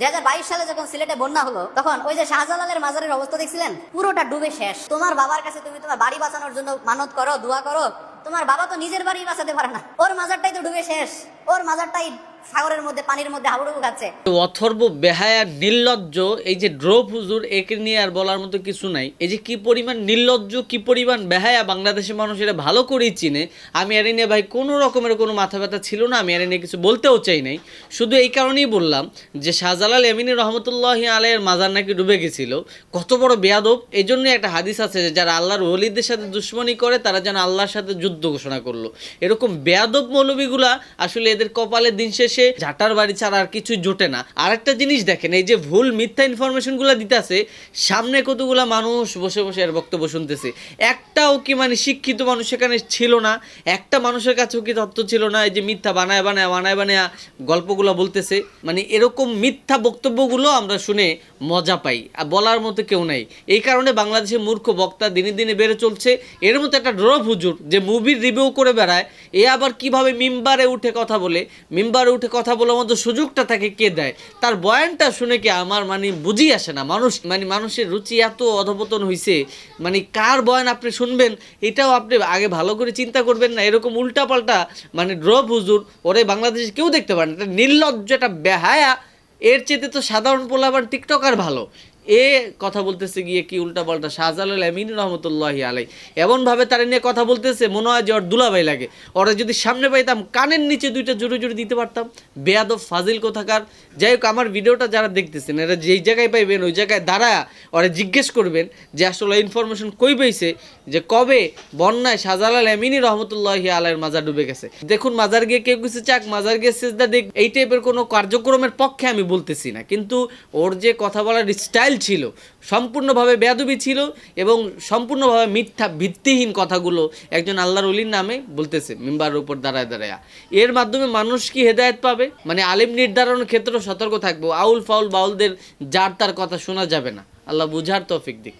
দুই হাজার বাইশ সালে যখন সিলেটে বন্যা হলো, তখন ওই যে শাহজালালের মাজারের অবস্থা দেখছিলেন? পুরোটা ডুবে শেষ। তোমার বাবার কাছে তুমি তোমার বাড়ি বাঁচানোর জন্য মানত করো, দোয়া করো তোমার বাবা তো নিজের বাড়ি বাঁচাতে পারে না। ওর মাজারটাই তো ডুবে শেষ। ওর মাজারটাই সাগরের মধ্যে পানির মধ্যে হাবুডুবু খাচ্ছে। অথর্ব বেহায়া নির্লজ্জ, এই যে ড্রপ হুজুর, একে নিয়ে আর বলার মতো কিছু নাই। এই যে কি পরিমাণ নির্লজ্জ, কি পরিমাণ বেহায়া বাংলাদেশের মানুষ এটা ভালো করেই চিনে। আমি এর নিয়ে ভাই কোনো রকমের কোনো মাথা ব্যথা ছিল না, আমি এর নিয়ে কিছু বলতেও চাই নাই। শুধু এই কারণেই বললাম যে শাহজালাল এমিনী রহমতুল্লাহ আলের মাজার নাকি ডুবে গেছিল। কত বড় বেয়াদব। এই জন্য একটা হাদিস আছে যে যারা আল্লাহর ওলিদের সাথে দুশ্মনী করে, তারা যেন আল্লাহর সাথে যুদ্ধ ঘোষণা করল। এরকম বেয়াদব মৌলবীগুলা আসলে এদের কপালের দিন শেষে ঝাঁটার বাড়ি ছাড়া আর কিছুই জোটে না। আরেকটা জিনিস দেখেন, এই যে ভুল মিথ্যা ইনফরমেশনগুলো দিতেছে, সামনে কতগুলা মানুষ বসে বসে এর বক্তব্য শুনতেছে। একটাও কি মানে শিক্ষিত মানুষ সেখানে ছিল না, একটা মানুষের কাছেও কি তথ্য ছিল না, এই যে মিথ্যা বানায় বানায় বানায় বানায় গল্পগুলো বলতেছে। মানে এরকম মিথ্যা বক্তব্যগুলো আমরা শুনে মজা পাই, আর বলার মতো কেউ নাই। এই কারণে বাংলাদেশের মূর্খ বক্তা দিনে দিনে বেড়ে চলছে। এর মতো একটা ড্রপ হুজুর যে মুভির রিভিউ করে বেড়ায়। এ আবার কীভাবে মিম্বারে উঠে কথা বলে? মিম্বারে উঠে কথা বলার মতো সুযোগটা তাকে কে দেয়? তার বয়ানটা শুনে কি আমার মানে বুঝি আসে না? মানুষ মানে মানুষের রুচি এত অধপতন হয়েছে মানে কার বয়ান আপনি শুনবেন? এটাও আপনি আগে ভালো করে চিন্তা করবেন না। এরকম উল্টাপাল্টা মানে ড্রপ হুজুর, ওরে বাংলাদেশে কেউ দেখতে পারে না। এটা নির্লজ্জ একটা বেহায়া। এর চেতে তো সাধারণ পোলাবার টিকটকার ভালো। এ কথা বলতেছে গিয়ে কি উল্টা পাল্টা? শাহজালাল আমিন রহমতুল্লাহ আলাই। এমনভাবে তারা নিয়ে কথা বলতেছে, মনে হয় যে ওর দুলাভাই লাগে। ওরা যদি সামনে পাইতাম, কানের নিচে দুইটা জোরে জোরে দিতে পারতাম। বেয়াদব ফাজিল কোথাকার। যাই হোক, আমার ভিডিওটা যারা দেখতেছেন, এরা যেই জায়গায় পাইবেন, ওই জায়গায় দাঁড়া ওরা জিজ্ঞেস করবেন যে আসলে ইনফরমেশন কই পেয়েছে যে কবে বন্যায় শাহজালাল আমিনী রহমতুল্লাহ আলাইয়ের মাজার ডুবে গেছে। দেখুন, মাজার গিয়ে কেউ কিছু চাক, মাজার গিয়ে সেজদা দেখ এই টাইপের কোনো কার্যক্রমের পক্ষে আমি বলতেছি না। কিন্তু ওর যে কথা বলার স্টাইল ছিল, সম্পূর্ণভাবে বেয়াদবি ছিল এবং সম্পূর্ণভাবে মিথ্যা, ভিত্তিহীন কথাগুলো একজন আল্লাহর অলির নামে বলতেছে, মেম্বারের উপর দাঁড়ায় দাঁড়ায়। এর মাধ্যমে মানুষ কি হেদায়ত পাবে? মানে আলিম নির্ধারণের ক্ষেত্রেও সতর্ক থাকব, আউল ফাউল বাউলদের যার তার কথা শোনা যাবে না। আল্লাহ বুঝার তৌফিক দিক।